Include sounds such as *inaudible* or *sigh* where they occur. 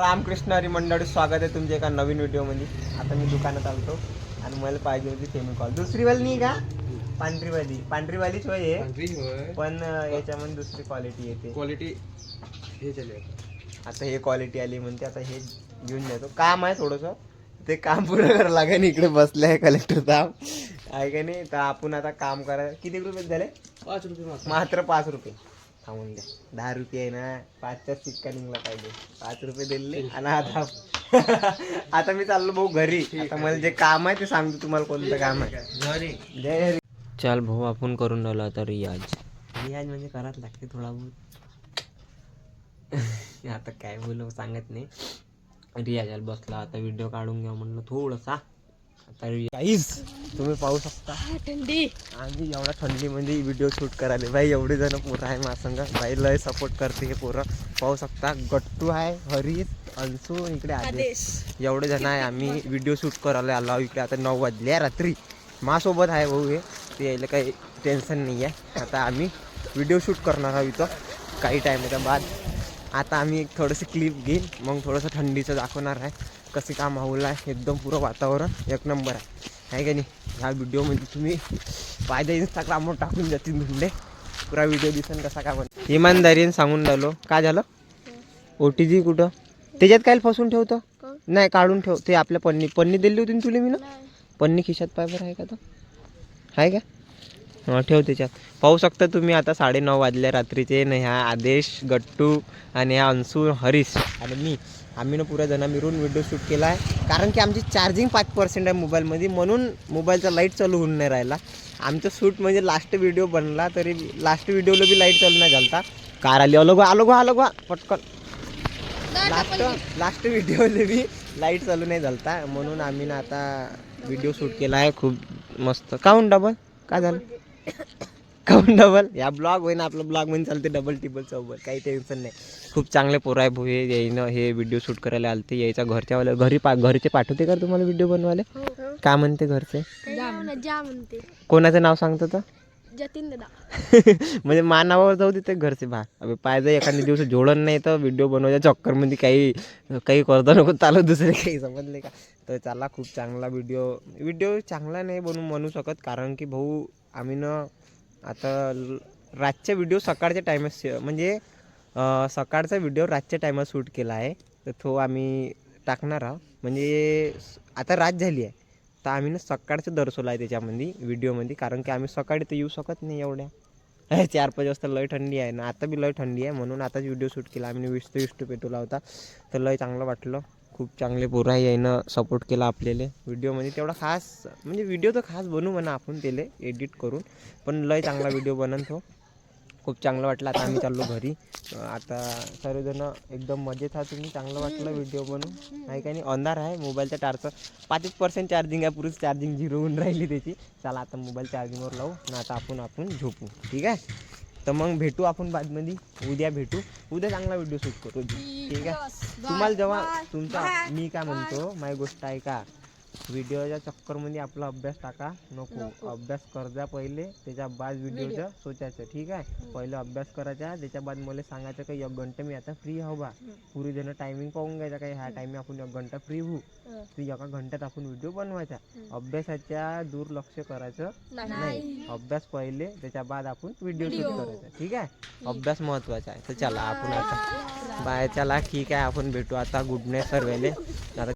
रामकृष्ण हरी मंडळी स्वागत आहे तुमच्या एका नवीन व्हिडिओमध्ये. आता मी दुकानात आलतो आणि मला पाहिजे होती फेमिकॉल दुसरी वाली नाही का? पांढरी वाली. पांढरी वालीच होय आहे. पण याच्यामध्ये दुसरी क्वालिटी येते. क्वालिटी हे आता हे क्वालिटी आली म्हणते आता हे घेऊन जातो काम आहे थोडंसं. ते काम पूर्ण करावं लागेल. इकडे बसले आहे कलेक्टर साहेब. आहे का नाही? तर आपण आता काम करा किती रुपये झाले? पाच रुपये मात्र पाच रुपये. थांबून द्या दहा रुपये आहे ना पाचचा सिक्का निघला पाहिजे. पाच रुपये दिले आणि आता *laughs* आता मी चाललो भाऊ घरी. आता मला जे काम आहे ते सांगतो तुम्हाला कोणतं काम आहे. जय हरी चल भाऊ आपण करून राहिलो आता रियाज. रियाज म्हणजे कराच लागते थोडा बहुत. *laughs* आता काय बोलू सांगत नाही. रियाजाला बसला आता व्हिडिओ काढून घ्या म्हणलं थोडंसा. काहीच तुम्ही पाहू शकता. थंडी. आम्ही एवढ्या थंडीमध्ये व्हिडिओ शूट करायला. भाई एवढे जण पोरं आहे माझ्या भाई लय सपोर्ट करते हे पोरं. पाहू शकता गट्टू आहे हरीश अंशू इकडे आदेश. एवढे जण आहे आम्ही व्हिडिओ शूट करायला आलो इकडे. आता नऊ वाजले रात्री. माझ्यासोबत आहे भाऊ हे. ते यायला काही टेन्शन नाही आहे आता आम्ही व्हिडिओ शूट करणार आहोत इथं. काही टायमाच्या बाद. आता आम्ही एक थोडंसं क्लिप घेईन. मग थोडंसं थंडीचं दाखवणार आहे. कसे काम होईल आहे. एकदम पुरं वातावरण. एक नंबर आहे. आहे का नाही? ह्या व्हिडिओमध्ये तुम्ही फायदा इंस्टाग्रामवर टाकून जातील म्हणले पुरा व्हिडिओ दिसेल कसा का पण इमानदारीने सांगून राहिलो. काय झालं? ओ टी जी कुठं? त्याच्यात काय फसून ठेवतं? नाही काढून ठेव. ते आपल्या पन्नी. पन्नी दिली होती ना तुला मी ना? पन्नी खिशात पाय बरं आहे का तर आहे का? ठेव त्याच्यात. पाहू शकता तुम्ही आता साडेनऊ वाजल्या रात्रीचे न ह्या आदेश गट्टू आणि ह्या अंशू हरीश आणि मी. आम्ही ना पुऱ्या जणा मिळून व्हिडिओ शूट केला आहे. कारण की आमची चार्जिंग पाच पर्सेंट आहे मोबाईलमध्ये म्हणून मोबाईलचा लाइट चालू होऊन नाही राहिला. आमचं शूट म्हणजे लास्ट व्हिडिओ बनला तरी लास्ट व्हिडिओला बी लाइट चालू नाही झालता. कार आली. अलग आलो गो आलो गो. पटकन. लास्ट लास्ट व्हिडिओला बी लाइट चालू नाही झालता. म्हणून आम्ही ना आता व्हिडिओ शूट केला आहे. खूप मस्त. काऊन डबल काय झालं? काऊन डबल या ब्लॉग होईना आपलं ब्लॉगमध्ये चालते डबल टिबल चौबल. काही टेन्शन नाही. खूप चांगले पोरं आहे भाऊ हे येईनं हे व्हिडिओ शूट करायला आलते यायचा घरच्या घरी पा घरचे पाठवते का तुम्हाला व्हिडिओ बनवायला? काय म्हणते घरचे? जा जा म्हणते. कोणाचं नाव सांगतो तर जतीन दादा. *laughs* म्हणजे मानावर जाऊ तिथे घरचे भा. अबे पाहिजे एखाद्या दिवस जोडण नाही तर व्हिडिओ बनवायच्या चक्करमध्ये काही काही करता नको चालू दुसरे काही समजले का? तर चला खूप चांगला व्हिडिओ व्हिडिओ चांगला नाही बनवून म्हणू शकत कारण की भाऊ आम्ही ना आता ल- रातच्या व्हिडिओ सकाळच्या टायमात म्हणजे सकाळचा व्हिडिओ रातच्या टायमात शूट केला आहे. तर तो आम्ही टाकणार आहोत. म्हणजे आता रात झाली आहे. तर आम्ही ना सकाळचं दर्शवलं आहे त्याच्यामध्ये व्हिडिओमध्ये कारण की आम्ही सकाळी तर येऊ शकत नाही एवढ्या. चार पाच वाजता लय थंडी आहे ना. आता बी लय थंडी आहे. म्हणून आताच व्हिडिओ शूट केला. आम्ही विष्ट विष्ट पेटवला होता. तर लय चांगलं वाटलं. खूप चांगले पोरं आहे यानं सपोर्ट केला आपल्याला. व्हिडिओमध्ये म्हणजे तेवढा खास म्हणजे व्हिडिओ तर खास बनवू म्हणा आपण त्याला एडिट करून. पण लय चांगला व्हिडिओ बनन तो. खूप चांगलं वाटलं. आता आम्ही चाललो घरी. आता सर्वजण एकदम मजेत हा तुम्ही. चांगलं वाटलं व्हिडिओ बनवून. नाही काही नाही? अंधार आहे. मोबाईलच्या टारचं पाचच पर्सेंट चार्जिंग आहे. पुरुष चार्जिंग झिरो होऊन राहिली त्याची. चला आता मोबाईल चार्जिंगवर लावू. ना आता आपण आपण झोपू. ठीक आहे? तर मग भेटू आपण बादमध्ये. उद्या भेटू. उद्या चांगला व्हिडिओ शूट करू. ठीक आहे? तुम्हाला जेव्हा तुमचा मी काय म्हणतो माझी गोष्ट आहे का व्हिडिओच्या चक्करमध्ये आपला अभ्यास टाका. नको. अभ्यास करजा पहिले त्याच्या बाद व्हिडिओचं सोचायचं ठीक आहे? पहिले अभ्यास करायचा त्याच्या बाद मला सांगायचं का एक घंटा मी आता फ्री हवा पुरी जण टायमिंग पाहून घ्यायचा काही ह्या टायमिंग आपण एक घंटा फ्री होऊ. तर एका घंट्यात आपण व्हिडिओ बनवायचा. अभ्यासाच्या दुर्लक्ष करायचं नाही. अभ्यास पहिले त्याच्या बाद आपण व्हिडिओ शूट करायचा ठीक आहे? अभ्यास महत्त्वाचा आहे. तर चला आपण आता बाय चला ठीक आहे आपण भेटू आता. गुड नाईट सर्वेले. आता